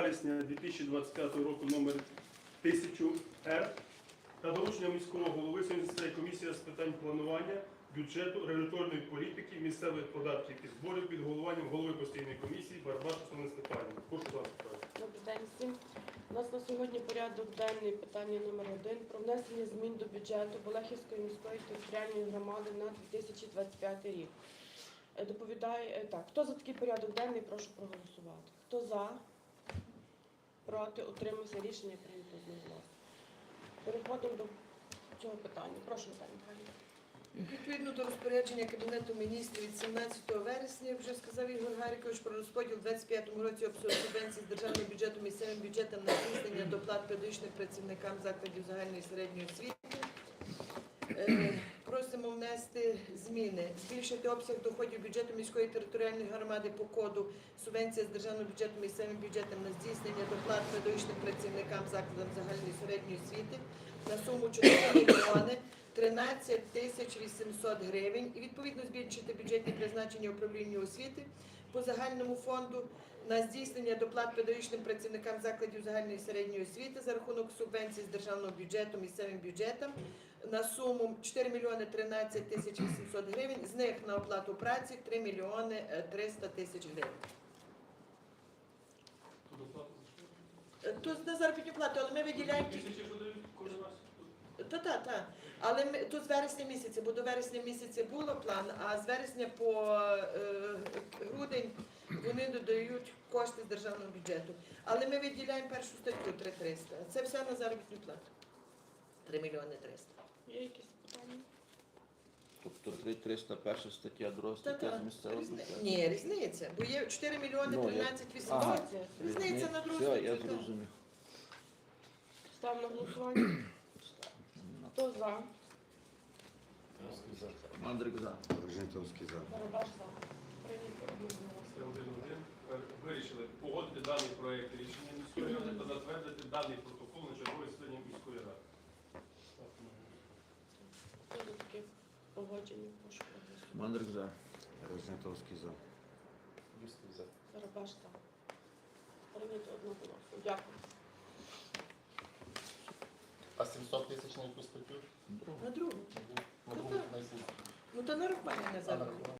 вересня 2025 року номер 1000-Р та доручення міського голови Сьогодні комісія з питань планування, бюджету, регуляторної політики, місцевих податків і зборів під головуванням голови постійної комісії Барбаш Оксани Степанівни. Прошу вас. Добрий день всім. У нас на сьогодні порядок денний питання номер один про внесення змін до бюджету Болехівської міської територіальної громади на 2025 рік. Е, Доповідає е, так. Хто за такий порядок денний, прошу проголосувати. Хто за? Проти? Утримався. Рішення прийнято одноголосно. Переходимо до цього питання. Прошу, Наталія. Відповідно до розпорядження Кабінету міністрів від 17 вересня, як вже сказав Ігор Гарікович, про розподіл у 25 році обсягу субвенцій з державного бюджету місцевим бюджетом на здійснення доплат педагогічним працівникам закладів загальної середньої освіти. Зміни, збільшити обсяг доходів бюджету міської територіальної громади по коду. Субвенція з державного бюджету місцевим бюджетом на здійснення доплат педагогічним працівникам закладам загальної середньої освіти на суму 4 мільйони 13 тисяч 800 гривень. І відповідно збільшити бюджетні призначення управління освіти по загальному фонду на здійснення доплат педагогічним працівникам закладів загальної середньої освіти за рахунок субвенцій з державного бюджету місцевим бюджетам на суму 4 мільйони 13 тисяч 800 гривень, з них на оплату праці 3 мільйони е, 300 тисяч гривень. Е, Тут на заробітну плату, але ми виділяємо тільки Та, та, та. Але ми тут з вересня місяця, бо до вересня місяця було план, а з вересня по е, грудень вони додають кошти з державного бюджету. Але ми виділяємо першу статтю 3300. Це все на заробітну плату. 3 мільйони 300. Є якісь питання? Тобто 3 301 стаття, друга стаття з місцевого бюджету. Ні, різниця. Бо є 4 мільйони Ну, я- 13 Ага. 800. Різниця на другу Все, я статтю, так. зрозумів. Ставимо на голосування. За? Мандрик за. Рожентовський за. Прийнято одноголосно. Е, Вирішили погодити даний проект рішення міської ради та затвердити даний протокол на чергове засідання міської ради. Так, ну, за таке погодження? Прошу проголосувати. Мандрик за. Рожентовський за. Барабаш за. Прийнято одноголосно. Дякую. А 700 тисяч на яку статтю? На другу. На другу на Ну то нормально не на